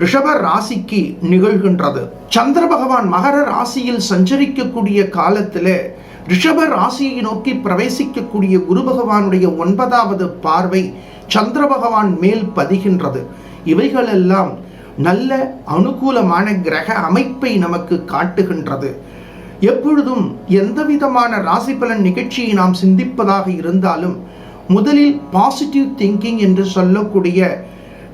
ரிஷப ராசிக்கு நிகழ்கின்றது. சந்திர பகவான் மகர ராசியில் சஞ்சரிக்கக்கூடிய காலத்தில் ரிஷப ராசியை நோக்கி பிரவேசிக்கக்கூடிய குரு பகவானுடைய ஒன்பதாவது பார்வை சந்திர பகவான் மேல் பதிகின்றது. இவைகளெல்லாம் நல்ல அனுகூலமான கிரக அமைப்பை நமக்கு காட்டுகின்றது. எப்பொழுதும் எந்த விதமான ராசி பலன் நிகழ்ச்சியை நாம் சிந்திப்பதாக இருந்தாலும் முதலில் பாசிட்டிவ் திங்கிங் என்று சொல்லக்கூடிய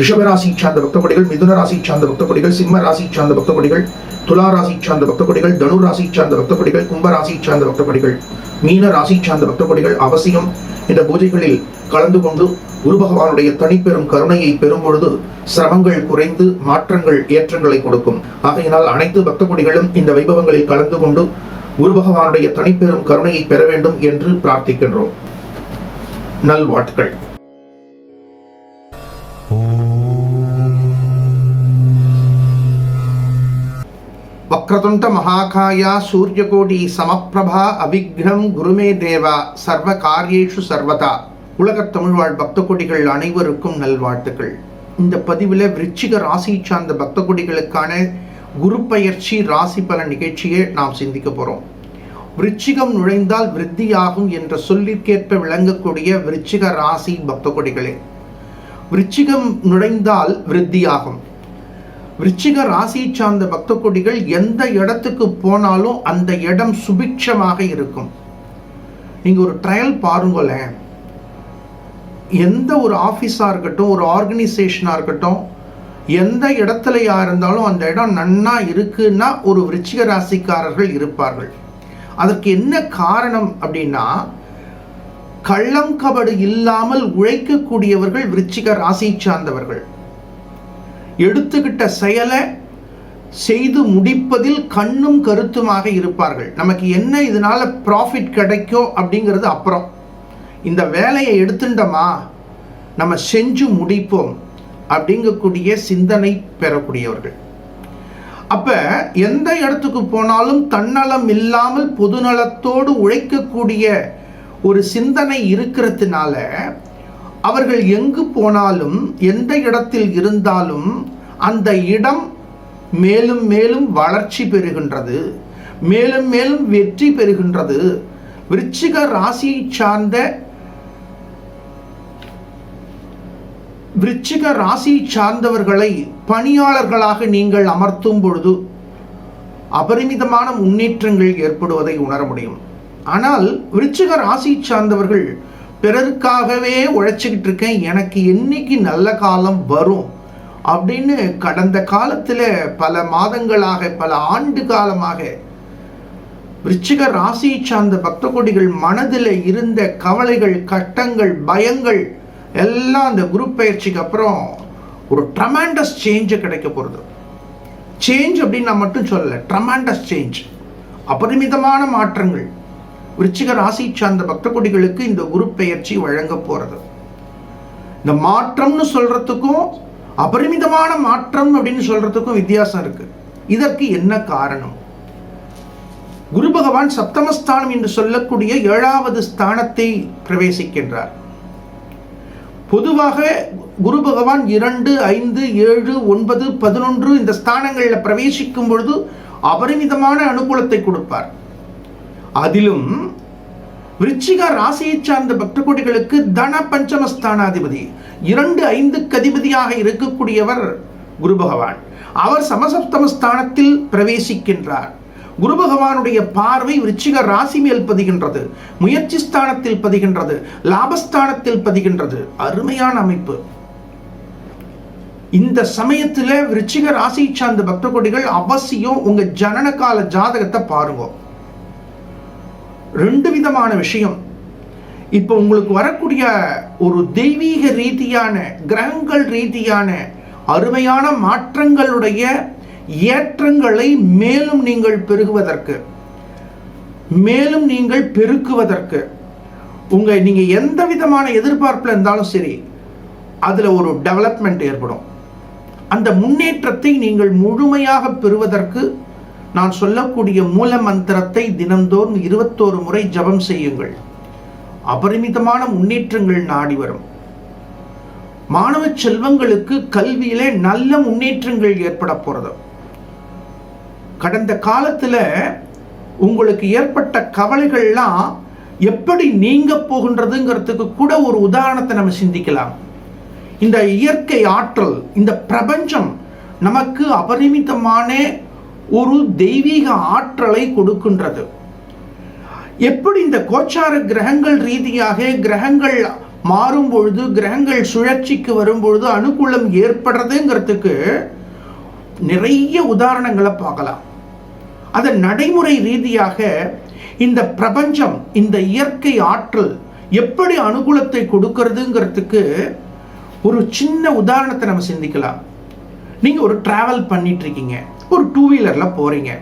ரிஷபராசியை சார்ந்த பக்த கொடிகள் மிதுன ராசி சார்ந்த பக்த கொடிகள் சிம்ம ராசி சார்ந்த பக்த கொடிகள் துலா ராசி சார்ந்த பக்த கொடிகள் தனு ராசி சார்ந்த பக்த கொடிகள் கும்ப ராசி சார்ந்த பக்த கொடிகள் மீன ராசி சார்ந்த பக்த கொடிகள் அவசியம். இந்த பூஜைகளில் கலந்து கொண்டு குரு பகவானுடைய தனிப்பெரும் கருணையை பெறும் பொழுது சிரமங்கள் குறைந்து மாற்றங்கள் ஏற்றங்களை கொடுக்கும். ஆகையினால் அனைத்து பக்த கொடிகளும் இந்த வைபவங்களில் கலந்து கொண்டு குரு பகவானுடைய தனிப்பெரும் கருணையை பெற வேண்டும் என்று பிரார்த்திக்கின்றோம். நல்வாழ்த்துக்கள். வக்ரதுண்ட மகாகாயா சூரியகோடி சமப்பிரபா அபிக்னம் குருமே தேவா சர்வ காரியேஷு சர்வதா உலகத் தமிழ்வாழ் பக்த கொடிகள் அனைவருக்கும் நல்வாழ்த்துக்கள். இந்த பதிவில் விருச்சிக ராசி சார்ந்த பக்த கொடிகளுக்கான குரு பயிற்சி ராசி பல நிகழ்ச்சியை நாம் சிந்திக்க போகிறோம் விருச்சிகம் நுழைந்தால் விருத்தியாகும் என்ற சொல்லிற்கேற்ப விளங்கக்கூடிய விருச்சிக ராசி பக்த கொடிகளே விருச்சிகம் நுழைந்தால் விருத்தியாகும். விருச்சிக ராசியை சார்ந்த பக்த கொடிகள் எந்த இடத்துக்கு போனாலும் அந்த இடம் சுபிக்ஷமாக இருக்கும். நீங்கள் ஒரு ட்ரையல் பாருங்களேன். எந்த ஒரு ஆஃபீஸாக இருக்கட்டும் ஒரு ஆர்கனைசேஷனாக இருக்கட்டும் எந்த இடத்துலையா இருந்தாலும் அந்த இடம் நன்னா இருக்குன்னா ஒரு விருச்சிக ராசிக்காரர்கள் இருப்பார்கள். அதற்கு என்ன காரணம் அப்படின்னா கள்ளம் கபடு இல்லாமல் உழைக்கக்கூடியவர்கள் விருச்சிக ராசியை சார்ந்தவர்கள். எடுத்துக்கிட்ட செயலை செய்து முடிப்பதில் கண்ணும் கருத்துமாக இருப்பார்கள். நமக்கு என்ன இதனால் ப்ராஃபிட் கிடைக்கும் அப்படிங்கிறது அப்புறம். இந்த வேலையை எடுத்துட்டோமா? நம்ம செஞ்சு முடிப்போம் அப்படிங்கக்கூடிய சிந்தனை பெறக்கூடியவர்கள். அப்போ எந்த இடத்துக்கு போனாலும் தன்னலம் இல்லாமல் பொதுநலத்தோடு உழைக்கக்கூடிய ஒரு சிந்தனை இருக்கிறதுனால அவர்கள் எங்கு போனாலும் எந்த இடத்தில் இருந்தாலும் அந்த இடம் மேலும் மேலும் வளர்ச்சி பெறுகின்றது. மேலும் மேலும் வெற்றி பெறுகின்றது. விருச்சிக ராசியை சார்ந்த விருச்சிக ராசி சார்ந்தவர்களை பணியாளர்களாக நீங்கள் அமர்த்தும் பொழுது அபரிமிதமான முன்னேற்றங்கள் ஏற்படுவதை உணர முடியும். ஆனால் விருச்சிக ராசி சார்ந்தவர்கள் பிறருக்காகவே உழைச்சிக்கிட்டு இருக்கேன் எனக்கு என்னைக்கு நல்ல காலம் வரும் அப்படின்னு கடந்த காலத்தில் பல மாதங்களாக பல ஆண்டு காலமாக விருச்சிக ராசியை சார்ந்த பக்த கொடிகள் மனதில் இருந்த கவலைகள் கட்டங்கள் பயங்கள் எல்லாம் அந்த குரூப் பயிற்சிக்கு அப்புறம் ஒரு ட்ரமாண்டஸ் சேஞ்சு கிடைக்க போகிறது சேஞ்ச் அப்படின்னு நான் மட்டும் சொல்லலை ட்ரமாண்டஸ் சேஞ்ச் அபரிமிதமான மாற்றங்கள். விருச்சிக ராசி சார்ந்த பக்த கொடிகளுக்கு இந்த குரு பெயர்ச்சி வழங்க போகிறது இந்த மாற்றம்னு சொல்றதுக்கும் அபரிமிதமான மாற்றம் அப்படின்னு சொல்றதுக்கும் வித்தியாசம் இருக்கு. இதற்கு என்ன காரணம்? குரு பகவான் சப்தமஸ்தானம் என்று சொல்லக்கூடிய ஏழாவது ஸ்தானத்தை பிரவேசிக்கின்றார். பொதுவாக குரு பகவான் இரண்டு ஐந்து ஏழு ஒன்பது பதினொன்று இந்த ஸ்தானங்களில் பிரவேசிக்கும் பொழுது அபரிமிதமான அனுகூலத்தை கொடுப்பார். அதிலும் விருச்சிக ராசியை சார்ந்த பக்த கோடிகளுக்கு தன பஞ்சமஸ்தானாதிபதி இரண்டு ஐந்துக்கு அதிபதியாக இருக்கக்கூடியவர் குரு பகவான். அவர் சமசப்தமஸ்தானத்தில் பிரவேசிக்கின்றார். குரு பகவானுடைய பார்வை விருச்சிக ராசி மேல் பதிகின்றது முயற்சி ஸ்தானத்தில் பதிகின்றது லாபஸ்தானத்தில் பதிகின்றது. அருமையான அமைப்பு. இந்த சமயத்தில் விருச்சிக ராசியை சார்ந்த பக்த கொடிகள் அவசியம் உங்கள் ஜனன கால ஜாதகத்தை பாருங்க. ரெண்டு விதமான விஷயம். இப்போ உங்களுக்கு வரக்கூடிய ஒரு தெய்வீக ரீதியான கிரகங்கள் ரீதியான அருமையான மாற்றங்களுடைய ஏற்றங்களை மேலும் நீங்கள் பெருகுவதற்கு மேலும் நீங்கள் பெருக்குவதற்கு உங்க நீங்க எந்த விதமான எதிர்பார்ப்பில் இருந்தாலும் சரி அதில் ஒரு டெவலப்மெண்ட் ஏற்படும். அந்த முன்னேற்றத்தை நீங்கள் முழுமையாக பெறுவதற்கு நான் சொல்லக்கூடிய மூல மந்திரத்தை தினந்தோறும் இருபத்தோரு முறை ஜபம் செய்யுங்கள். அபரிமிதமான முன்னேற்றங்கள் நாடி வரும். மாணவ செல்வங்களுக்கு கல்வியிலே நல்ல முன்னேற்றங்கள் ஏற்பட போகிறது கடந்த காலத்தில் உங்களுக்கு ஏற்பட்ட கவலைகள்லாம் எப்படி நீங்க போகின்றதுங்கிறதுக்கு கூட ஒரு உதாரணத்தை நம்ம சிந்திக்கலாம். இந்த இயற்கை ஆற்றல் இந்த பிரபஞ்சம் நமக்கு அபரிமிதமான ஒரு தெய்வீக ஆற்றலை கொடுக்கின்றது. எப்படி இந்த கோச்சார கிரகங்கள் ரீதியாக கிரகங்கள் மாறும் பொழுது கிரகங்கள் சுழற்சிக்கு வரும் பொழுது அனுகூலம் ஏற்படுறதுங்கிறதுக்கு நிறைய உதாரணங்களை பார்க்கலாம். அதை நடைமுறை ரீதியாக இந்த பிரபஞ்சம் இந்த இயற்கை ஆற்றல் எப்படி அனுகூலத்தை கொடுக்கறதுங்கிறதுக்கு ஒரு சின்ன உதாரணத்தை நம்ம சிந்திக்கலாம். நீங்கள் ஒரு ட்ராவல் பண்ணிட்டு இருக்கீங்க. ஒரு டூ வீலரில் போகிறீங்க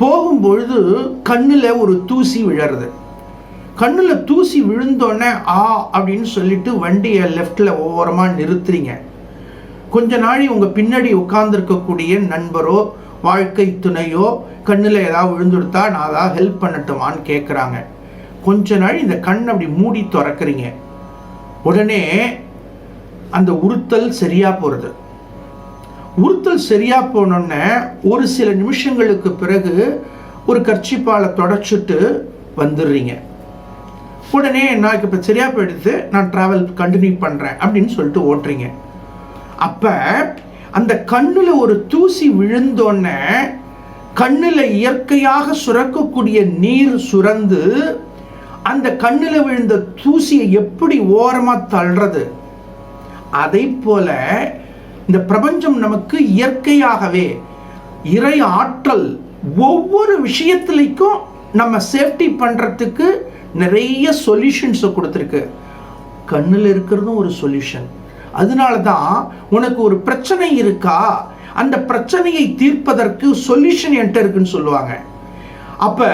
போகும்பொழுது கண்ணில் ஒரு தூசி விழறது. கண்ணில் தூசி விழுந்தோடனே ஆ அப்படின்னு சொல்லிட்டு வண்டியை லெஃப்டில் ஓரமாக நிறுத்துறீங்க. கொஞ்ச நாளி உங்கள் பின்னாடி உட்கார்ந்துருக்கக்கூடிய நண்பரோ வாழ்க்கை துணையோ கண்ணில் ஏதாவது விழுந்துடுத்தா நான் அதாவது ஹெல்ப் பண்ணட்டுமான்னு கேட்குறாங்க கொஞ்ச நாள் இந்த கண் அப்படி மூடி திறக்கிறீங்க. உடனே அந்த உறுத்தல் சரியாக போகிறது உறுத்தல் சரியா போனோடனே ஒரு சில நிமிஷங்களுக்கு பிறகு ஒரு கர்ச்சிப்பால் தொடச்சிட்டு வந்துடுறீங்க. உடனே நான் இப்போ சரியாக போயிடுது நான் ட்ராவல் கண்டினியூ பண்ணுறேன் அப்படின்னு சொல்லிட்டு ஓட்டுறீங்க. அப்போ அந்த கண்ணில் ஒரு தூசி விழுந்தோடனே கண்ணில் இயற்கையாக சுரக்கக்கூடிய நீர் சுரந்து அந்த கண்ணில் விழுந்த தூசியை எப்படி ஓரமாக தள்ளுறது? அதை போல இந்த பிரபஞ்சம் நமக்கு இயற்கையாகவே இறை ஆற்றல் ஒவ்வொரு விஷயத்துலைக்கும் நம்ம சேஃப்டி பண்ணுறதுக்கு நிறைய சொல்யூஷன்ஸை கொடுத்துருக்கு. கண்ணில் இருக்கிறதும் ஒரு சொல்யூஷன் அதனால தான் உனக்கு ஒரு பிரச்சனை இருக்கா? அந்த பிரச்சனையை தீர்ப்பதற்கு சொல்யூஷன் என்கிட்ட இருக்குன்னு சொல்லுவாங்க. அப்ப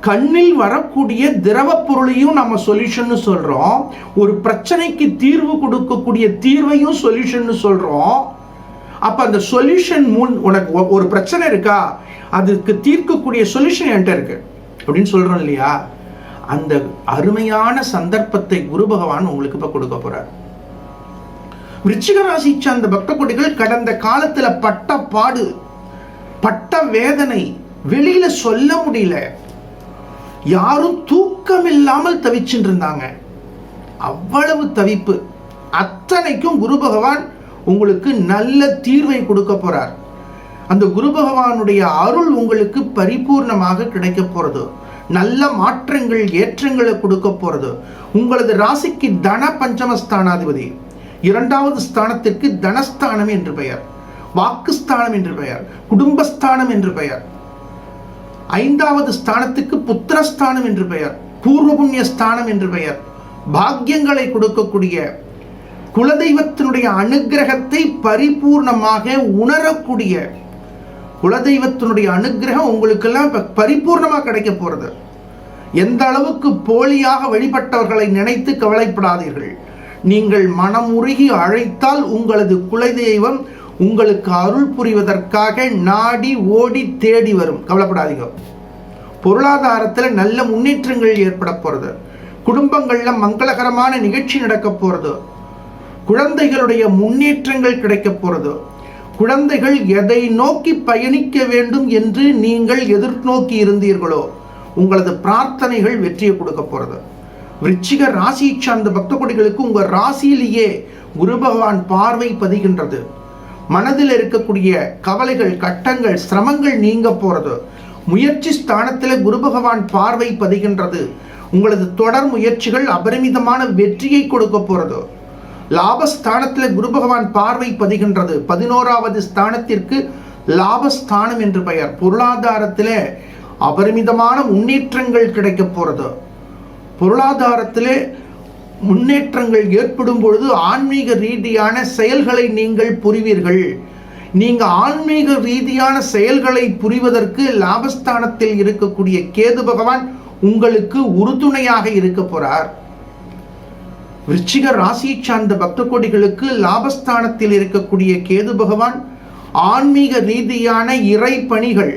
கண்ணில் வரக்கூடிய திரவ பொருளையும் நம்ம சொல்யூஷன் சொல்றோம். ஒரு பிரச்சனைக்கு தீர்வு கொடுக்கக்கூடிய தீர்வையும் சொல்யூஷன் சொல்றோம். அப்ப அந்த சொல்யூஷன் முன் உனக்கு ஒரு பிரச்சனை இருக்கா? அதுக்கு தீர்க்கக்கூடிய சொல்யூஷன் என்கிட்ட இருக்கு. அப்படின்னு சொல்றோம் இல்லையா? அந்த அருமையான சந்தர்ப்பத்தை குரு பகவான் உங்களுக்கு இப்ப கொடுக்க போறார். விருச்சிக ராசி சார்ந்த பக்த கொடிகள் கடந்த காலத்துல பட்ட பாடு பட்ட வேதனை வெளியில சொல்ல முடியல. யாரும் தூக்கம் இல்லாமல் தவிச்சுட்டு இருந்தாங்க அவ்வளவு தவிப்பு. அத்தனைக்கும் குரு பகவான் உங்களுக்கு நல்ல தீர்வை கொடுக்க போறார். அந்த குரு பகவானுடைய அருள் உங்களுக்கு பரிபூர்ணமாக கிடைக்க போறது. நல்ல மாற்றங்கள் ஏற்றங்களை கொடுக்க போறது. உங்களது ராசிக்கு தன பஞ்சம ஸ்தானாதிபதி இரண்டாவது ஸ்தானத்திற்கு தனஸ்தானம் என்று பெயர். வாக்குஸ்தானம் என்று பெயர். குடும்பஸ்தானம் என்று பெயர். ஐந்தாவது ஸ்தானத்துக்கு புத்திரஸ்தானம் என்று பெயர் பூர்வ புண்ணிய ஸ்தானம் என்று பெயர். பாக்கியங்களை கொடுக்கக்கூடிய குலதெய்வத்தினுடைய அனுகிரகத்தை பரிபூர்ணமாக உணரக்கூடிய குலதெய்வத்தினுடைய அனுகிரகம் உங்களுக்கெல்லாம் இப்போ பரிபூர்ணமாக கிடைக்க போகிறது எந்த அளவுக்கு போலியாக வழிபட்டவர்களை நினைத்து கவலைப்படாதீர்கள். நீங்கள் மனம் உருகி அழைத்தால் உங்களது குலதெய்வம் உங்களுக்கு அருள் புரிவதற்காக நாடி ஓடி தேடி வரும். கவலைப்படாதீங்க. பொருளாதாரத்தில் நல்ல முன்னேற்றங்கள் ஏற்பட போகிறது குடும்பங்களில் மங்களகரமான நிகழ்ச்சி நடக்க போகிறது குழந்தைகளுடைய முன்னேற்றங்கள் கிடைக்க போகிறது குழந்தைகள் எதை நோக்கி பயணிக்க வேண்டும் என்று நீங்கள் எதிர்நோக்கி இருந்தீர்களோ உங்களது பிரார்த்தனைகள் வெற்றியை கொடுக்க போகிறது விருச்சிக ராசியை சார்ந்த பக்த கொடிகளுக்கு ராசியிலேயே குரு பகவான் பார்வை பதிகின்றது. மனதில் இருக்கக்கூடிய கவலைகள் கட்டங்கள் சிரமங்கள் நீங்க போறது. முயற்சி ஸ்தானத்தில் குரு பகவான் பார்வை பதிகின்றது. உங்களது தொடர் முயற்சிகள் அபரிமிதமான வெற்றியை கொடுக்க போறது. லாபஸ்தானத்தில் குரு பகவான் பார்வை பதிகின்றது. பதினோராவது ஸ்தானத்திற்கு லாபஸ்தானம் என்று பெயர். பொருளாதாரத்தில் அபரிமிதமான முன்னேற்றங்கள் கிடைக்க போறது. பொருளாதாரத்திலே முன்னேற்றங்கள் ஏற்படும் பொழுது ஆன்மீக ரீதியான செயல்களை நீங்கள் புரிவீர்கள். நீங்க ஆன்மீக ரீதியான செயல்களை புரிவதற்கு லாபஸ்தானத்தில் இருக்கக்கூடிய கேது பகவான் உங்களுக்கு உறுதுணையாக இருக்க போறார். விருச்சிக ராசியை சார்ந்த பக்த கோடிகளுக்கு லாபஸ்தானத்தில் இருக்கக்கூடிய கேது பகவான் ஆன்மீக ரீதியான இறை பணிகள்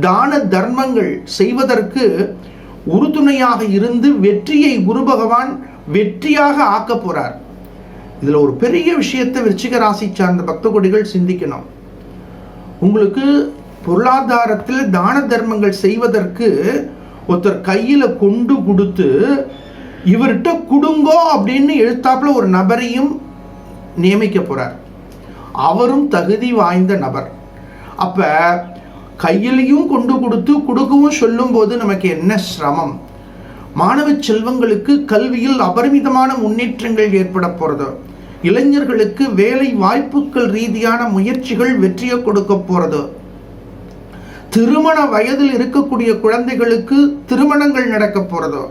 தான தர்மங்கள் செய்வதற்கு உறுதுணையாக இருந்து வெற்றியை குரு பகவான் வெற்றியாக ஆக்க போறார். இதுல ஒரு பெரிய விஷயத்தை விருச்சிக ராசி சார்ந்த பக்த கொடிகள் சிந்திக்கணும். உங்களுக்கு பொருளாதாரத்தில் தான தர்மங்கள் செய்வதற்கு ஒருத்தர் கையில கொண்டு கொடுத்து இவர்கிட்ட கொடுங்கோ அப்படின்னு எழுத்தாப்புல ஒரு நபரையும் நியமிக்க போறார். அவரும் தகுதி வாய்ந்த நபர். அப்ப கையிலையும் கொண்டு கொடுத்து கொடுக்கவும் சொல்லும் போது நமக்கு என்ன சிரமம்? மாணவ செல்வங்களுக்கு கல்வியில் அபரிமிதமான முன்னேற்றங்கள் ஏற்பட போகிறது இளைஞர்களுக்கு வேலை வாய்ப்புகள் ரீதியான முயற்சிகள் வெற்றியை கொடுக்க போகிறது திருமண வயதில் இருக்கக்கூடிய குழந்தைகளுக்கு திருமணங்கள் நடக்க போகிறது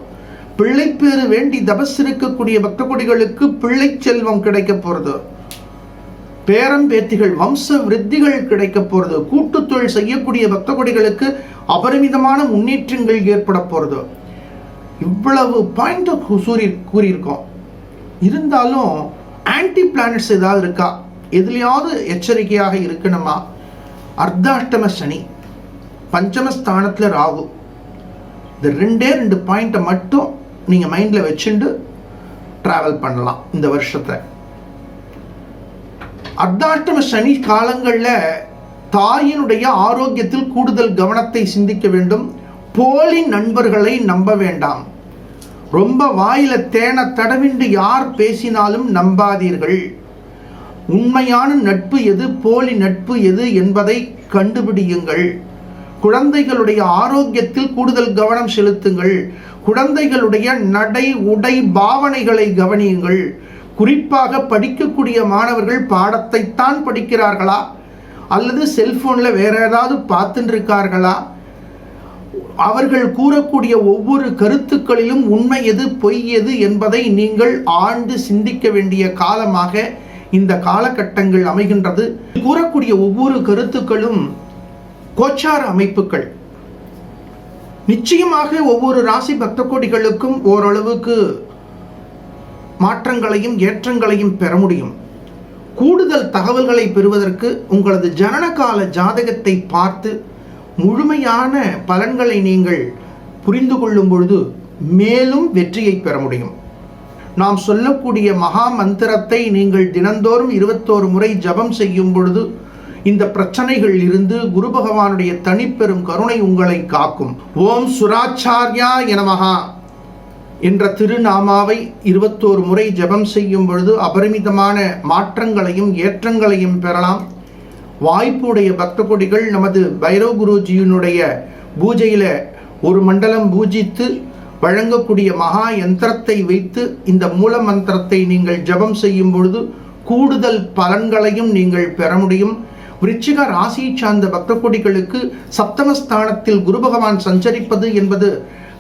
பிள்ளைப்பேறு வேண்டி தபஸ் இருக்கக்கூடிய பக்தகுடிகளுக்கு பிள்ளை செல்வம் கிடைக்க போகிறது பேரம்பேத்திகள் வம்ச விருத்திகள் கிடைக்க போகிறது கூட்டுத்தொழில் செய்யக்கூடிய பக்தகுடிகளுக்கு அபரிமிதமான முன்னேற்றங்கள் ஏற்பட போகிறது இவ்வளவு பாயிண்ட் சூரிய கூறியிருக்கோம். இருந்தாலும் ஆன்டி பிளானட்ஸ் ஏதாவது இருக்கா? எதுலையாவது எச்சரிக்கையாக இருக்கணுமா? அர்த்தாஷ்டம சனி பஞ்சமஸ்தானத்தில் ராகு. இந்த ரெண்டே ரெண்டு பாயிண்ட்டை மட்டும் நீங்கள் மைண்டில் வச்சுண்டு ட்ராவல் பண்ணலாம் இந்த வருஷத்தை. அர்த்தாஷ்டம சனி காலங்களில் தாயினுடைய ஆரோக்கியத்தில் கூடுதல் கவனத்தை சிந்திக்க வேண்டும். போலி நண்பர்களை நம்ப வேண்டாம். ரொம்ப வாயில தேன தடவிண்டு யார் பேசினாலும் நம்பாதீர்கள். உண்மையான நட்பு எது போலி நட்பு எது என்பதை கண்டுபிடியுங்கள். குழந்தைகளுடைய ஆரோக்கியத்தில் கூடுதல் கவனம் செலுத்துங்கள். குழந்தைகளுடைய நடை உடை பாவனைகளை கவனியுங்கள். குறிப்பாக படிக்கக்கூடிய மாணவர்கள் பாடத்தைத்தான் படிக்கிறார்களா? அல்லது செல்போனில் வேற ஏதாவது பார்த்துட்டு இருக்கார்களா? அவர்கள் கூறக்கூடிய ஒவ்வொரு கருத்துக்களிலும் உண்மை எது பொய் எது என்பதை நீங்கள் ஆழ்ந்து சிந்திக்க வேண்டிய காலமாக இந்த காலகட்டங்கள் அமைகின்றது. கூறக்கூடிய ஒவ்வொரு கருத்துக்களும் கோச்சார அமைப்புகள். நிச்சயமாக ஒவ்வொரு ராசி பக்த கோடிகளுக்கும் ஓரளவுக்கு மாற்றங்களையும் ஏற்றங்களையும் பெற முடியும். கூடுதல் தகவல்களை பெறுவதற்கு உங்களது ஜனனகால ஜாதகத்தை பார்த்து முழுமையான பலன்களை நீங்கள் புரிந்து கொள்ளும் பொழுது மேலும் வெற்றியை பெற முடியும். நாம் சொல்லக்கூடிய மகா மந்திரத்தை நீங்கள் தினந்தோறும் இருபத்தோரு முறை ஜபம் செய்யும் பொழுது இந்த பிரச்சனைகள் இருந்து குரு பகவானுடைய தனிப்பெரும் கருணை உங்களை காக்கும். ஓம் சுராச்சாரியா எனமகா என்ற திருநாமாவை இருபத்தோரு முறை ஜெபம் செய்யும் பொழுது அபரிமிதமான மாற்றங்களையும் ஏற்றங்களையும் பெறலாம். வாய்ப்புடைய பக்த கொடிகள் நமது பைரவ் குருஜியினுடைய பூஜையில் ஒரு மண்டலம் பூஜித்து வழங்கக்கூடிய மகா யந்திரத்தை வைத்து இந்த மூல மந்திரத்தை நீங்கள் ஜெபம் செய்யும் பொழுது கூடுதல் பலன்களையும் நீங்கள் பெற முடியும். விருச்சிக ராசி சார்ந்த பக்த கொடிகளுக்கு சப்தமஸ்தானத்தில் குரு பகவான் சஞ்சரிப்பது என்பது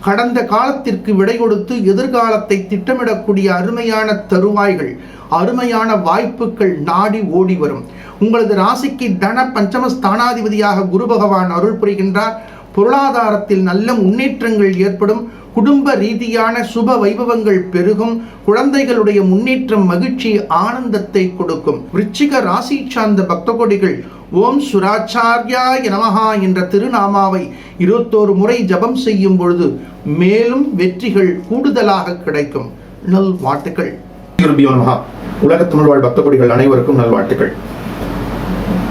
கடந்த காலத்திற்கு விடை கொடுத்து எதிர்காலத்தை திட்டமிடக்கூடிய அருமையான தருவாய்கள் அருமையான வாய்ப்புகள் நாடி ஓடி வரும். உங்களது ராசிக்கு தன பஞ்சம ஸ்தானாதிபதியாக குரு பகவான் அருள் புரிகின்றார். பொருளாதாரத்தில் நல்ல முன்னேற்றங்கள் ஏற்படும். குடும்ப ரீதியான சுப வைபவங்கள் பெருகும். குழந்தைகளுடைய முன்னேற்றம் மகிழ்ச்சி ஆனந்தத்தை கொடுக்கும். விருச்சிக ராசி சார்ந்த பக்த கொடிகள் ஓம் சுராச்சாரியாய நமஹா என்ற திருநாமாவை இருபத்தோரு முறை ஜபம் செய்யும் பொழுது மேலும் வெற்றிகள் கூடுதலாக கிடைக்கும். நல் வாழ்த்துக்கள் குருபியோ உலக பக்த கொடிகள் அனைவருக்கும் நல்வாழ்த்துக்கள்.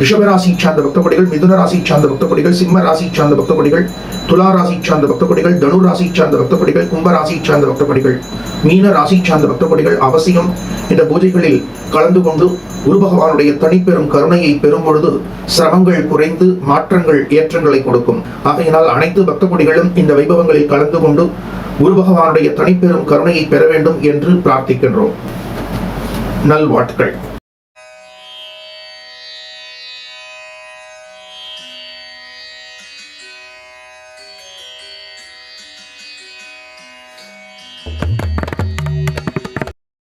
ரிஷபராசி சார்ந்த பக்தகொடிகள் மிதுன ராசி சார்ந்த பக்தகொடிகள் சிம்ம ராசி சார்ந்த பக்தபடிகள் துலா ராசி சார்ந்த பக்தபடிகள் தனு ராசி சார்ந்த பக்தகொடிகள் கும்ப ராசி சார்ந்த பக்தகொடிகள் மீன ராசி சார்ந்த பக்தகொடிகள் அவசியம். இந்த பூஜைகளில் கலந்து கொண்டு குரு பகவானுடைய தனிப்பெரும் கருணையை பெறும் பொழுது சிரமங்கள் குறைந்து மாற்றங்கள் ஏற்றங்களை கொடுக்கும். ஆகையினால் அனைத்து பக்தபடிகளும் இந்த வைபவங்களில் கலந்து கொண்டு குரு பகவானுடைய தனிப்பெரும் கருணையை பெற வேண்டும் என்று பிரார்த்திக்கின்றோம். நல்வாழ்த்துக்கள்.